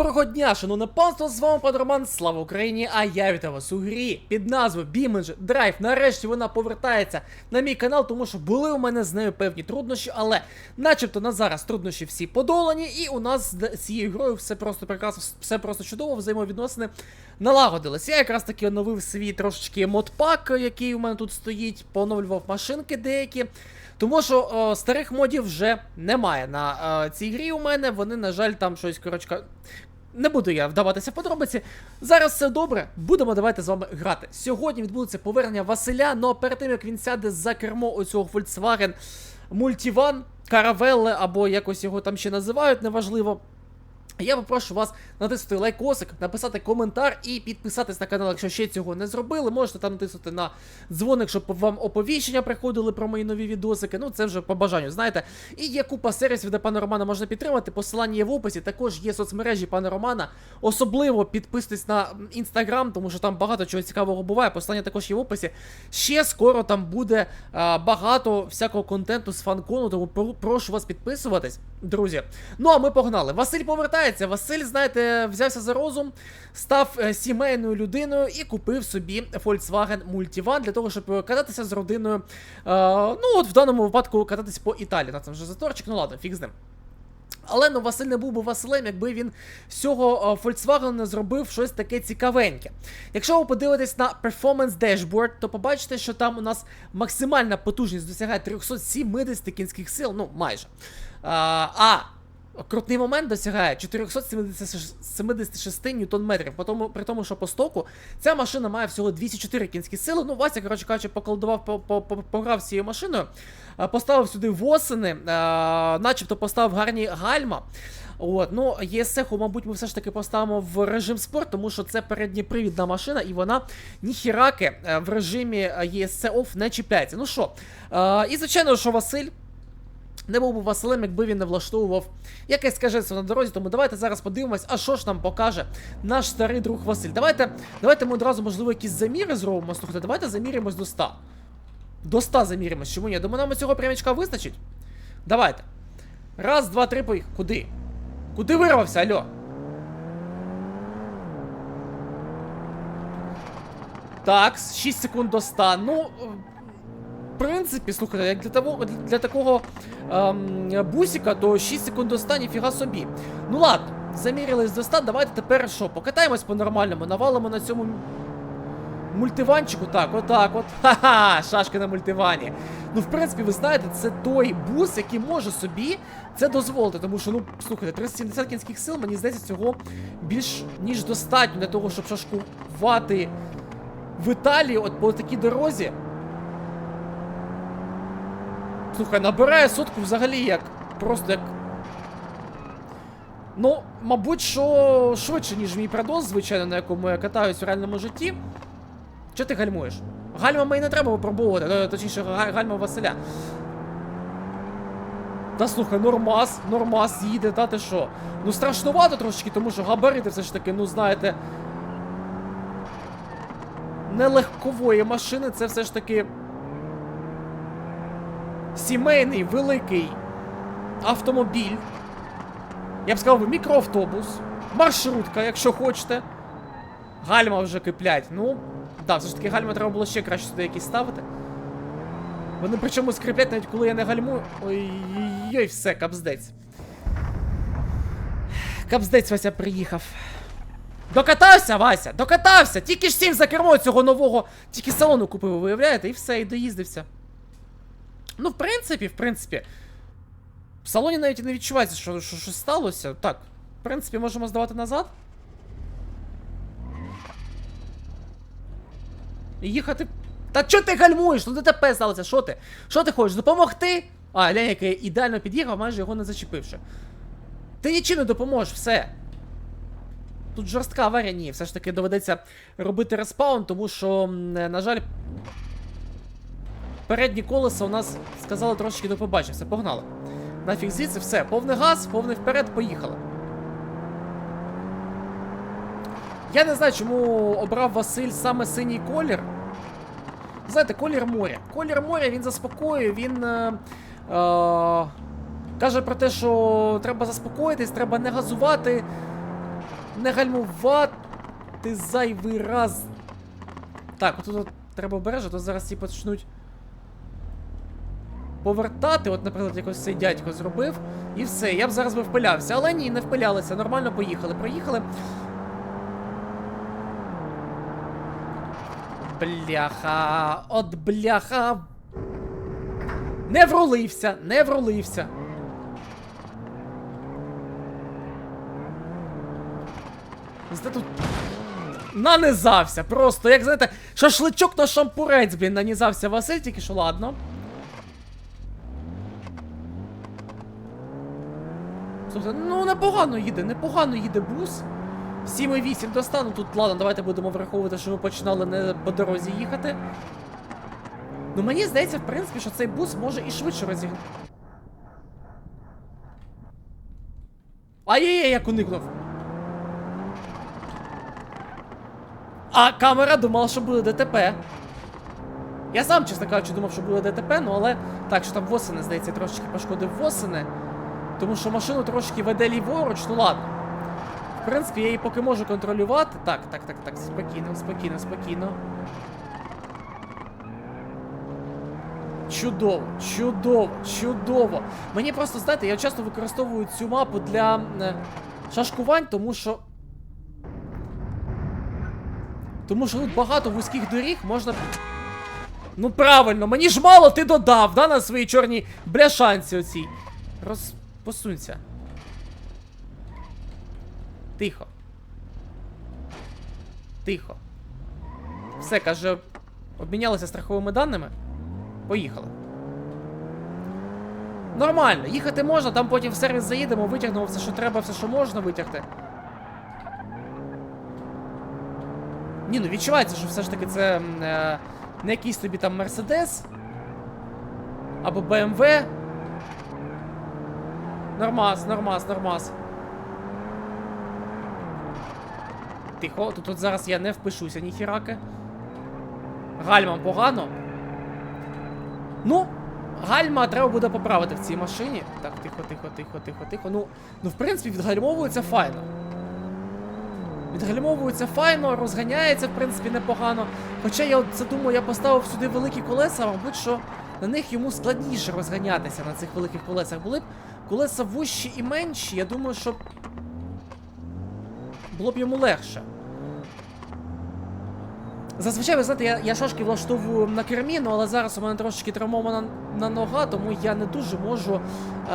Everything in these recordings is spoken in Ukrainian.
Доброго дня, шановне панство, з вами пан Роман, слава Україні, а я вітаю вас у грі під назвою Beamer Drive. Нарешті вона повертається на мій канал, тому що були у мене з нею певні труднощі, але начебто на зараз труднощі всі подолані, і у нас з цією грою все просто прекрасно, все просто чудово, взаємовідносини налагодились. Я якраз таки оновив свій трошечки модпак, який у мене тут стоїть, поновлював машинки деякі. Тому що о, старих модів вже немає на е, цій грі у мене. Вони, на жаль, там щось, коротше, не буду я вдаватися в подробиці. Зараз все добре, будемо давайте з вами грати. Сьогодні відбудеться повернення Василя, але перед тим як він сяде за кермо оцього Volkswagen Multivan, Caravelle, або якось його там ще називають, неважливо. Я попрошу вас натиснути лайкосик, написати коментар і підписатись на канал, якщо ще цього не зробили. Можете там натиснути на дзвоник, щоб вам оповіщення приходили про мої нові відосики. Ну, це вже по бажанню, знаєте. І є купа сервісів, де пана Романа можна підтримати. Посилання є в описі. Також є соцмережі пана Романа. Особливо підписуйтесь на інстаграм, тому що там багато чого цікавого буває. Посилання також є в описі. Ще скоро там буде а, багато всякого контенту з фанкону, тому прошу вас підписуватись, друзі. Ну а ми погнали. Василь повертається. Василь, знаєте, взявся за розум, став е, сімейною людиною і купив собі Volkswagen Multivan для того, щоб кататися з родиною. Е, ну, от в даному випадку кататися по Італії. На це вже заторчик, ну ладно, фіг з ним. Але ну Василь не був би Василем, якби він з цього е, Volkswagen не зробив щось таке цікавеньке. Якщо ви подивитесь на Performance Dashboard, то побачите, що там у нас максимальна потужність досягає 370 кінських сил, ну майже. А крутний момент досягає 476 ньютон-метрів, при тому, що по стоку ця машина має всього 204 кінські сили. Ну, Вася, коротше кажучи, поколдував, по- по- по- пограв з цією машиною, поставив сюди восени, начебто поставив гарні гальма. От, ну, ЄСеху, мабуть, ми все ж таки поставимо в режим спорт, тому що це передньопривідна машина, і вона ніхіраки е, в режимі ЄСЦ оф не чіпляється. Ну що, е, і звичайно, що Василь не був би Василем, якби він не влаштовував якесь скажеться на дорозі. Тому давайте зараз подивимось, а що ж нам покаже наш старий друг Василь. Давайте, давайте ми одразу, можливо, якісь заміри зробимо. Слухайте, давайте заміримо до 100. До 100 заміримось. Чому ні? Думаю, нам цього прямічка вистачить. Давайте. Раз, два, три, поїхали. Куди? Куди вирвався, алло? Так, 6 секунд до 100. Ну, принципі, слухайте, як для того, для такого ем, бусика, то 6 секунд до 100, ніфіга собі. Ну ладно, замірились до 100, давайте тепер що, покатаємось по-нормальному, навалимо на цьому мультиванчику. Так, отак от. Ха-ха, шашки на мультивані. Ну, в принципі, ви знаєте, це той бус, який може собі це дозволити. Тому що, ну, слухайте, 370 кінських сил, мені здається, цього більш ніж достатньо для того, щоб шашкувати в Італії, от по такій дорозі. Слухай, набирає сотку взагалі як. Просто як. Ну, мабуть, що швидше, ніж мій продос, звичайно, на якому я катаюсь в реальному житті. Чого ти гальмуєш? Гальмами і не треба випробовувати, е, точніше, гальма Василя. Та слухай, нормас, нормас їде, та ти що? Ну страшнувато трошечки, тому що габарити все ж таки, ну знаєте. Нелегкової машини, це все ж таки. Сімейний великий автомобіль. Я б сказав, мікроавтобус, маршрутка, якщо хочете. Гальма вже киплять. Ну, так, все ж таки гальма треба було ще краще сюди якісь ставити. Вони причому скриплять навіть коли я не гальмую. Ой-ой, все, капздець. Капздець Вася приїхав. Докатався, Вася, докатався! Тільки ж сів за кермо цього нового, тільки салону купив, виявляєте, і все, і доїздився. Ну, в принципі, в принципі. В салоні навіть і не відчувається, що що, що сталося. Так, в принципі, можемо здавати назад. І їхати. Та чого ти гальмуєш? Ну ДТП сталося, що ти? Що ти хочеш? Допомогти? А, глянь, який ідеально під'їхав, майже його не зачепивши. Ти нічим не допоможеш, все. Тут жорстка аварія, ні, все ж таки доведеться робити респаун, тому що, на жаль, передні колеса у нас сказали трошечки до побачення. Все, погнали. Нафіг звідси, все, повний газ, повний вперед, поїхали. Я не знаю, чому обрав Василь саме синій колір. Знаєте, колір моря. Колір моря він заспокоює, він. Е, е, каже про те, що треба заспокоїтись, треба не газувати. не гальмувати зайвий раз. Так, отут треба обережно, то зараз ці почнуть повертати. От, наприклад, якось цей дядько зробив. І все, я б зараз би впилявся. Але ні, не впилялися. Нормально поїхали. Проїхали. Бляха. От бляха. Не врулився, не врулився. Тут нанизався просто, як знаєте, шашличок на шампурець, блін, нанізався Василь, тільки що ладно. Слухайте, ну непогано їде, непогано їде бус. 7,8 достану. Тут ладно, давайте будемо враховувати, що ми починали не по дорозі їхати. Ну мені здається, в принципі, що цей бус може і швидше розігнати. Ай-яй-яй, як уникнув. А камера думала, що буде ДТП. Я сам, чесно кажучи, думав, що буде ДТП, ну але так, що там восени, здається, трошечки пошкодив восени. Тому що машину трошки веде ліворуч, ну ладно. В принципі, я її поки можу контролювати. Так, так, так, так, спокійно, спокійно, спокійно. Чудово, чудово, чудово. Мені просто, знаєте, я часто використовую цю мапу для е, шашкувань, тому що. Тому що тут багато вузьких доріг можна. Ну правильно, мені ж мало ти додав, да, на своїй чорній бляшанці оцій. Роз... Посунься. Тихо. Тихо. Все, каже, обмінялися страховими даними. Поїхали. Нормально, їхати можна, там потім в сервіс заїдемо, витягнемо все, що треба, все, що можна витягти. Ні, ну відчувається, що все ж таки це е, не якийсь тобі там Мерседес. Або БМВ. Нормас, нормас, нормас. Тихо, тут, тут зараз я не впишуся, ніхіраки. Гальмам погано. Ну, гальма треба буде поправити в цій машині. Так, тихо, тихо, тихо, тихо, тихо. Ну, ну в принципі, відгальмовується файно. Відгальмовується файно, розганяється, в принципі, непогано. Хоча я це думаю, я поставив сюди великі колеса, мабуть, що на них йому складніше розганятися на цих великих колесах. Були б колеса вущі і менші, я думаю, що було б йому легше. Зазвичай, ви знаєте, я, я шашки влаштовую на кермі, ну, але зараз у мене трошечки травмована на нога, тому я не дуже можу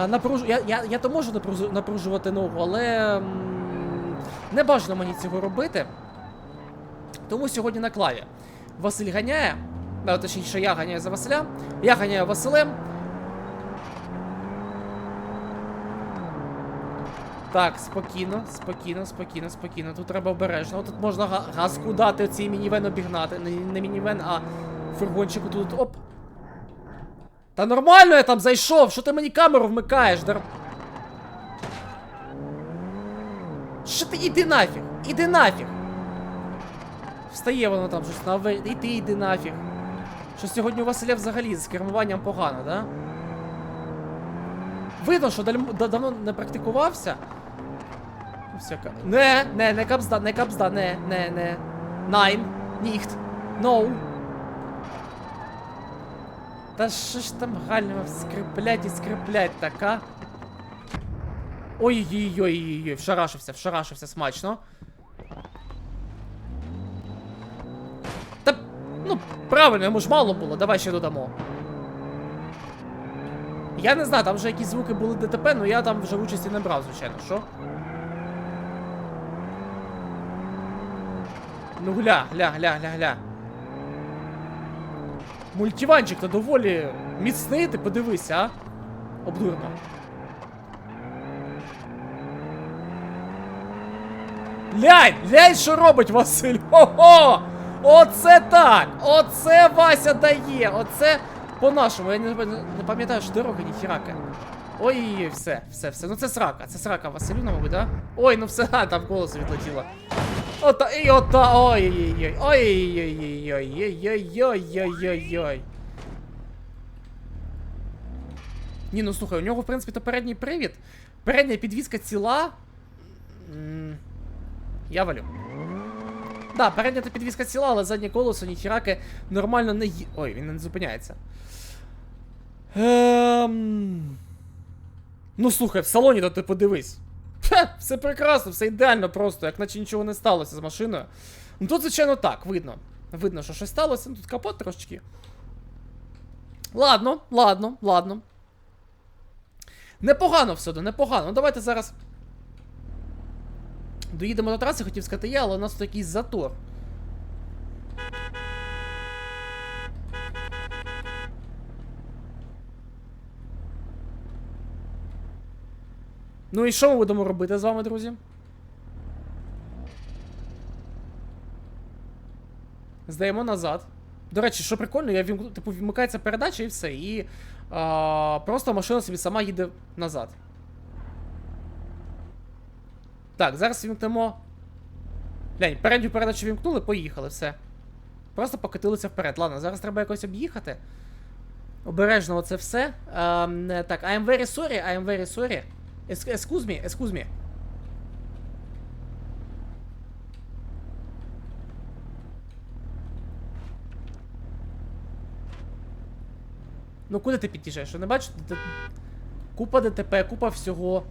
е, напруж... Я, я, я то можу напружу- напружувати ногу, але м, не бажано мені цього робити. Тому сьогодні на клаві. Василь ганяє. А, точніше, я ганяю за Василя. Я ганяю Василем. Так, спокійно, спокійно, спокійно, спокійно. Тут треба обережно. Тут можна газку дати цей мінівен обігнати. Не, не мінівен, а фургончику тут. Оп. Та нормально я там зайшов! Що ти мені камеру вмикаєш? Дар... Що ти іди нафіг! Іди нафіг! Встає воно там щось на ве... І ти йди нафіг. Що сьогодні у Василя взагалі з кермуванням погано, да? Видно, що даль... давно не практикувався. Ну, Все, ка- не, не, не капзда, не капзда, не, не, не. Найн, ніхт, ноу. Та що ж там гально скриплять і скриплять така? Ой-ой-ой-ой-ой, вшарашився, вшарашився смачно. Та, ну, правильно, йому ж мало було, давай ще додамо. Я не знаю, там вже якісь звуки були ДТП, але я там вже участі не брав, звичайно, що? Ну гля, гля, гля, гля, гля. Мультиванчик то доволі міцний, ти подивися, а? Обдурно. Глянь, глянь, що робить Василь. Хо-хо! Оце так! Оце Вася дає! Оце по-нашому. Я не, не пам'ятаю, що дорога ніхірака. Ой, все, все, все. Ну це срака, це срака Василюна, мабуть, да? Ой, ну все, там колесо відлетіло. Ота, і ота, ой-ой-ой, ой-ой-ой-ой-ой-ой-ой-ой-ой-ой. Ні, ну слухай, у нього, в принципі, то передній привід. Передня підвізка ціла. Я валю. Да, передня та підвізка ціла, але заднє колесо, ніхіраки нормально не ї... Ой, він не зупиняється. Ем... Ну слухай, в салоні то ти подивись. Все прекрасно, все ідеально просто, як наче нічого не сталося з машиною. Ну тут, звичайно, так, видно. Видно, що щось сталося, ну тут капот трошечки. Ладно, ладно, ладно. Непогано все одно, непогано. Ну давайте зараз. Доїдемо до траси, хотів сказати я, але у нас тут якийсь затор. Ну і що ми будемо робити з вами, друзі? Здаємо назад. До речі, що прикольно, я вімкну, типу, вмикається передача і все. І а, просто машина собі сама їде назад. Так, зараз вімкнемо. Глянь, передню передачу вімкнули, поїхали, все. Просто покатилися вперед. Ладно, зараз треба якось об'їхати. Обережно оце все. Ем, е, так, I am very sorry, I am very sorry. Ес- Excuse me, excuse me. Ну куди ти під'їжджаєш? Не бачиш? Купа ДТП, купа всього.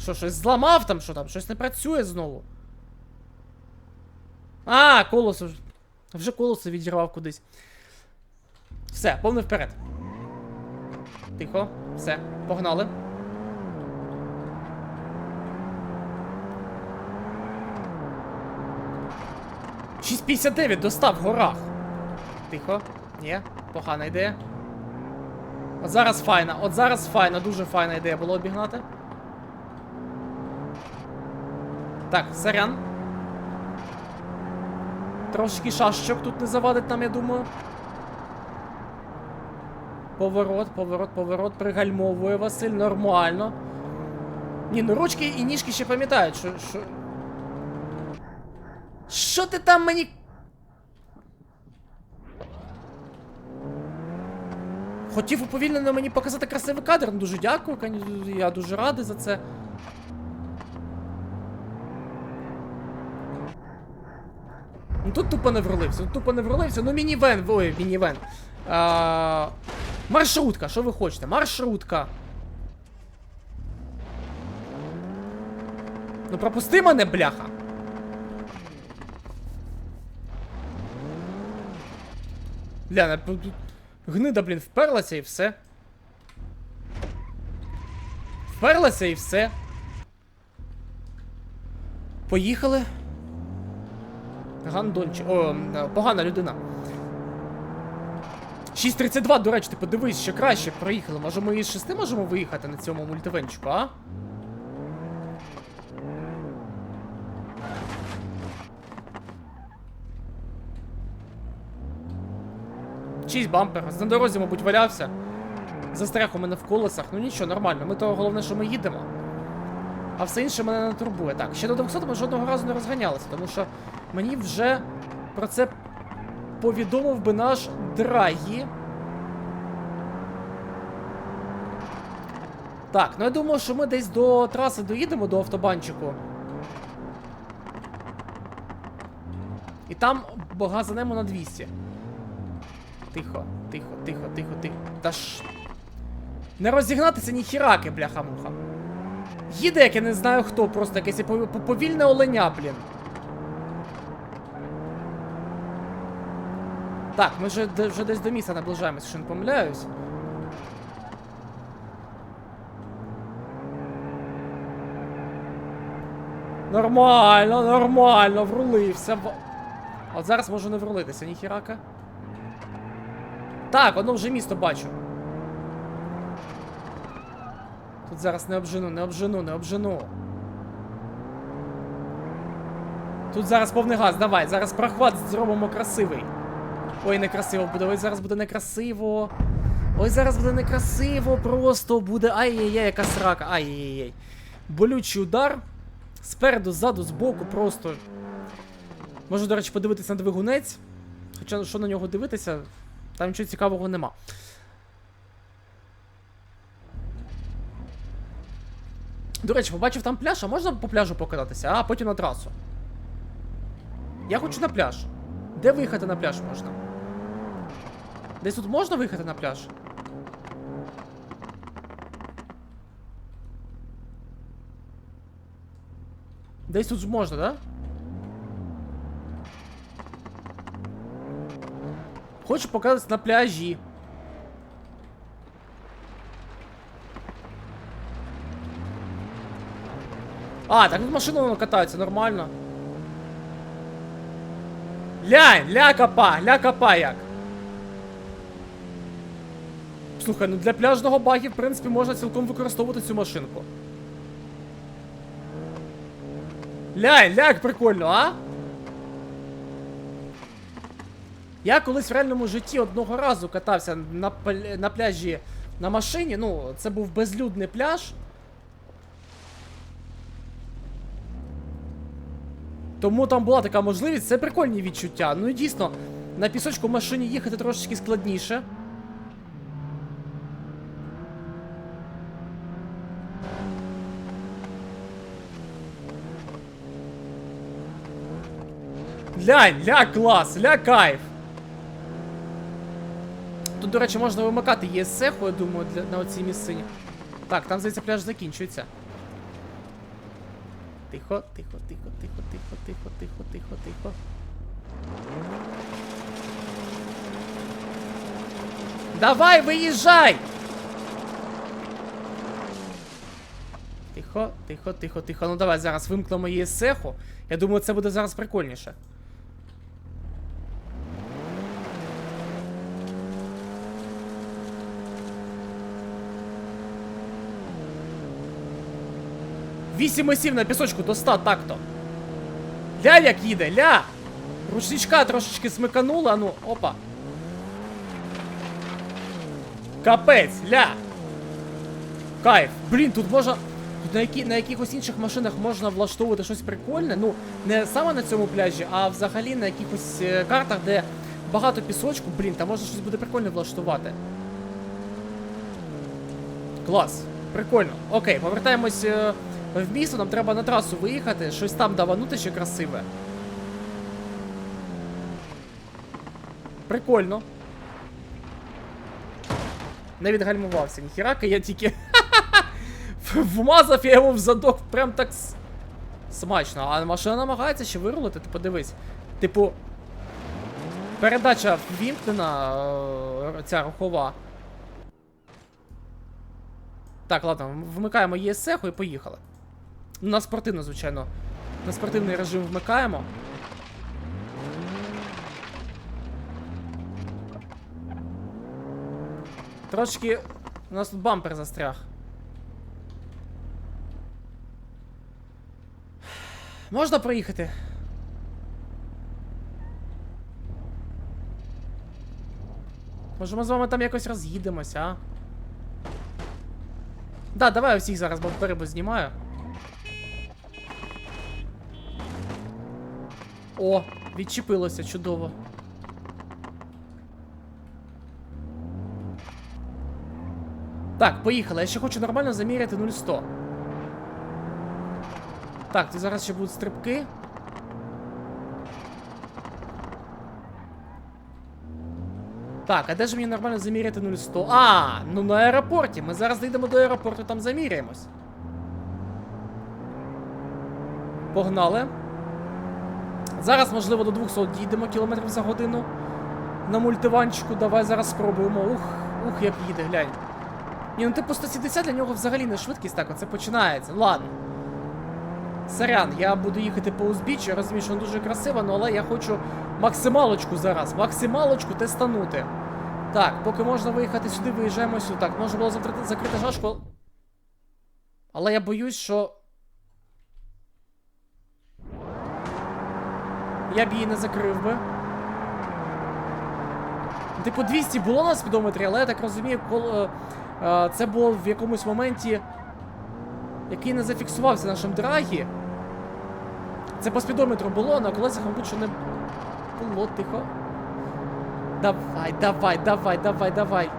Що, щось зламав там, що там? Щось не працює знову. А, колесо. вже- колесо відірвав кудись. Все, повний вперед. Тихо, все, погнали. — 6.59 достав в горах. Тихо. Ні, погана ідея. От зараз файна, от зараз файна, дуже файна ідея було обігнати. Так, сорян. Трошки шашечок тут не завадить нам, я думаю. Поворот, поворот, поворот, пригальмовує Василь, нормально. Ні, ну ручки і ніжки ще пам'ятають, що. що... Що ти там мені. Хотів уповільнено мені показати красивий кадр. Ну, дуже дякую, я дуже радий за це. Ну тут тупо не вролився, тут тупо не вролився. Ну мінівен, ой, мінівен. А, маршрутка, що ви хочете? Маршрутка. Ну пропусти мене, бляха. Бля, гнида, блін, вперлася і все. Вперлася і все. Поїхали. Гандончик. О, погана людина. 6.32, до речі, ти подивись, ще краще проїхали. Може ми із 6 можемо виїхати на цьому мультивенчику, а? Чийсь бампер. На дорозі, мабуть, валявся. Застряг у мене в колесах. Ну нічого, нормально. Ми того головне, що ми їдемо. А все інше мене не турбує. Так, ще до 200 ми жодного разу не розганялися, тому що мені вже про це повідомив би наш Драгі. Так, ну я думаю, що ми десь до траси доїдемо до автобанчику. І там газанемо на 200. Тихо, тихо, тихо, тихо, тихо. Та ж. Не розігнатися ні хіраки, бляха-муха. Їде, як я не знаю хто, просто якесь пов- пов- повільне оленя, блін. Так, ми вже, вже десь до міста наближаємось, якщо не помиляюсь. Нормально, нормально, врулився. От зараз можу не врулитися, ніхірака. Так, воно вже місто бачу. Тут зараз не обжену, не обжену, не обжену. Тут зараз повний газ, давай, зараз прохват зробимо красивий. Ой, некрасиво буде, ой, зараз буде некрасиво. Ой, зараз буде некрасиво, просто буде. Ай-яй-яй, яка срака. Ай-яй-яй. Болючий удар. Спереду, ззаду, збоку, просто. Можу, до речі, подивитися на двигунець. Хоча що на нього дивитися, там нічого цікавого нема. До речі, побачив там пляж, а можна по пляжу покататися, а потім на трасу. Я хочу на пляж. Де виїхати на пляж можна? Десь тут можна виїхати на пляж? Десь тут ж можна, да? Хочу покататися на пляжі. А, так тут машина воно катається, нормально. Лянь, ля капа, ля капа як. Слухай, ну для пляжного багі, в принципі, можна цілком використовувати цю машинку. Лянь, ля, як прикольно, а? Я колись в реальному житті одного разу катався на, на пляжі на машині. Ну, це був безлюдний пляж. Тому там була така можливість, це прикольні відчуття. Ну і дійсно, на пісочку в машині їхати трошечки складніше. Лянь, ля клас, ля кайф. Тут, до речі, можна вимикати ЄСЕХу, я думаю, для, на оцій місцині. Так, там здається пляж закінчується. Тихо, тихо, тихо, тихо, тихо, тихо, тихо, тихо, тихо. Давай, виїжджай! Тихо, тихо, тихо, тихо. Ну давай зараз вимкнемо ЄСЕХу. Я думаю, це буде зараз прикольніше. Вісім осів на пісочку до 100 так-то. Ля як їде, ля! Ручничка трошечки смиканула, ну, опа. Капець, ля! Кайф. Блін, тут можна. Тут на, які, на якихось інших машинах можна влаштовувати щось прикольне. Ну, не саме на цьому пляжі, а взагалі на якихось е, картах, де багато пісочку, блін, там можна щось буде прикольне влаштувати. Клас. Прикольно. Окей, повертаємось е, в місто, нам треба на трасу виїхати, щось там даванути ще красиве. Прикольно. Не відгальмувався, ніхірака, я тільки. Вмазав я йому в задок прям так смачно. А машина намагається ще вирулити, ти подивись. Типу. Передача ввімкнена, е, ця рухова. Так, ладно, вмикаємо ЄСЕХу і поїхали. Ну, На спортивно, звичайно. На спортивний режим вмикаємо. Трошки. У нас тут бампер застряг. Можна проїхати? Може ми з вами там якось роз'їдемося, а? Да, давай усіх зараз бампери знімаю. О, відчепилося, чудово. Так, поїхали. Я ще хочу нормально заміряти 0,100. Так, тут зараз ще будуть стрибки. Так, а де ж мені нормально заміряти 0,100? А, ну на аеропорті. Ми зараз дійдемо до аеропорту, там заміряємось. Погнали. Зараз, можливо, до 200 дійдемо кілометрів за годину. На мультиванчику. Давай зараз спробуємо. Ух, ух, як їде, глянь. Ні, ну типу 170 для нього взагалі не швидкість, так, оце починається. Ладно. Сорян, я буду їхати по узбіччю, я розумію, що воно дуже красиво, ну, але я хочу максималочку зараз, максималочку тестанути. Так, поки можна виїхати сюди, виїжджаємо сюди. Так, можна було закрити, закрити жашку. Але я боюсь, що. Я б її не закрив би. Типу 200 було на спідометрі, але я так розумію, коли. е, Це було в якомусь моменті який не зафіксувався нашим драгі. Це по спідометру було, на колесах, мабуть, що не було тихо. Давай, давай, давай, давай, давай.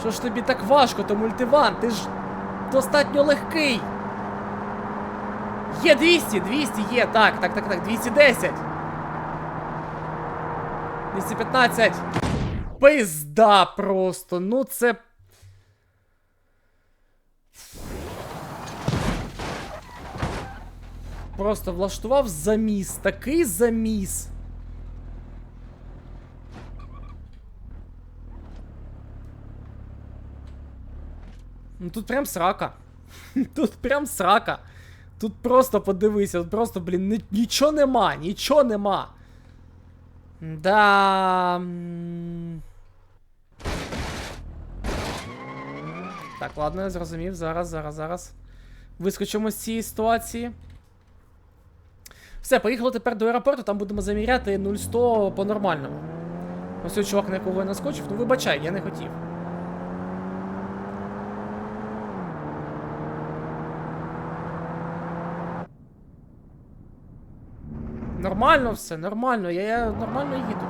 Що ж тобі так важко, то мультиван? Ти ж достатньо легкий. Є 200, 200 є, так, так, так, так, 210. 215. Пизда просто, ну це. Просто влаштував заміс, такий заміс. Ну тут прям срака. Тут прям срака. Тут просто подивися, тут просто, блін, нічого нема, нічого нема. Да. Так, ладно, я зрозумів. Зараз, зараз, зараз. Вискочимо з цієї ситуації. Все, поїхали тепер до аеропорту, там будемо заміряти 0-100 по-нормальному. Ось цей чувак, на якого я наскочив. Ну вибачай, я не хотів. Нормально все, нормально, я, я нормально їду.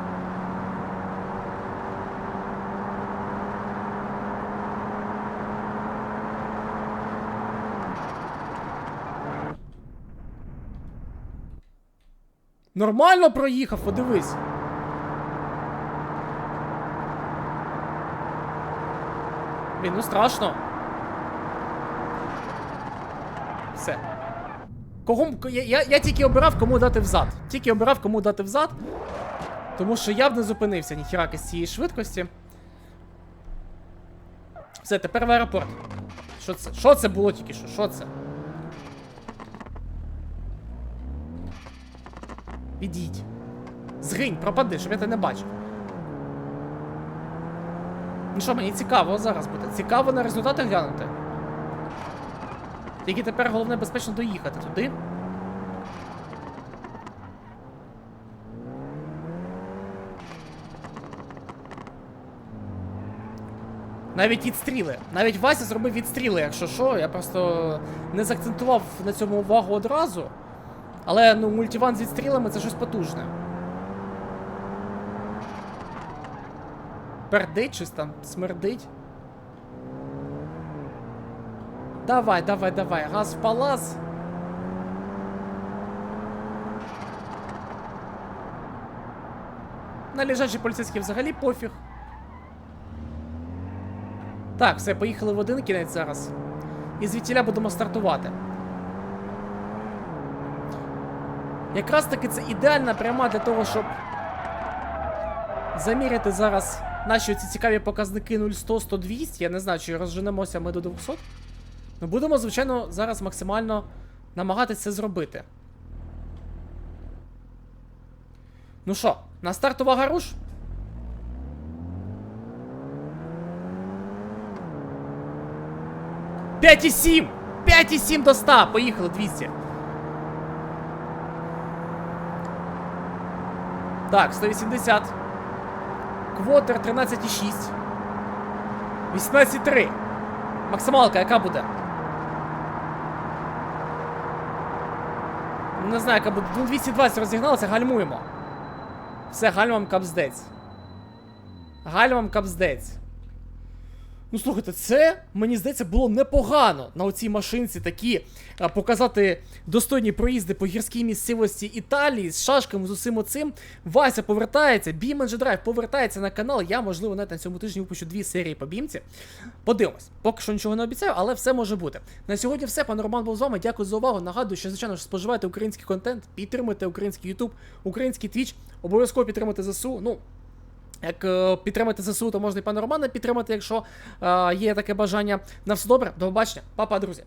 Нормально проїхав, подивись. Блін, ну страшно. Все. Кого, я, я, я тільки обирав, кому дати взад. Тільки обирав, кому дати взад. Тому що я б не зупинився ніхіраки з цієї швидкості. Все, тепер в аеропорт. Що це? Що це було тільки що? Що це? Підіть. Згинь, пропади, щоб я тебе не бачив. Ну що, мені цікаво зараз буде. Цікаво на результати глянути. Тільки тепер головне безпечно доїхати туди. Навіть відстріли. Навіть Вася зробив відстріли, якщо що. Я просто не заакцентував на цьому увагу одразу. Але ну, мультиван з відстрілами це щось потужне. Пердить щось там, смердить. Давай, давай, давай, газ в палас. На лежачі поліцейські взагалі пофіг. Так, все, поїхали в один кінець зараз. І звідтіля будемо стартувати. Якраз таки це ідеальна пряма для того, щоб заміряти зараз наші ці цікаві показники 0,100, 100, 200. Я не знаю, чи розженемося ми до 200. Ну, будемо, звичайно, зараз максимально намагатися це зробити. Ну що, на старт увага руш? П'ять і сім! 5,7 до 100! Поїхали, 200. Так, 180. Квотер 13,6. 18,3. Максималка, яка буде? Не знаю, якби буде. Ну, 220 розігналося, гальмуємо. Все, гальмам капздець. Гальмам капздець. Ну, слухайте, це, мені здається, було непогано на оцій машинці такі а, показати достойні проїзди по гірській місцевості Італії з шашками, з усім оцим. Вася повертається, Beam Drive повертається на канал. Я, можливо, навіть на цьому тижні випущу дві серії по бімці. Подивимось. Поки що нічого не обіцяю, але все може бути. На сьогодні все. Пан Роман був з вами. Дякую за увагу. Нагадую, що, звичайно ж, споживайте український контент, підтримуйте український YouTube, український Twitch, обов'язково підтримуйте ЗСУ. Ну, як е, підтримати ЗСУ, то можна і пана Романа підтримати, якщо е, є таке бажання. На все добре, до побачення, Па-па, друзі.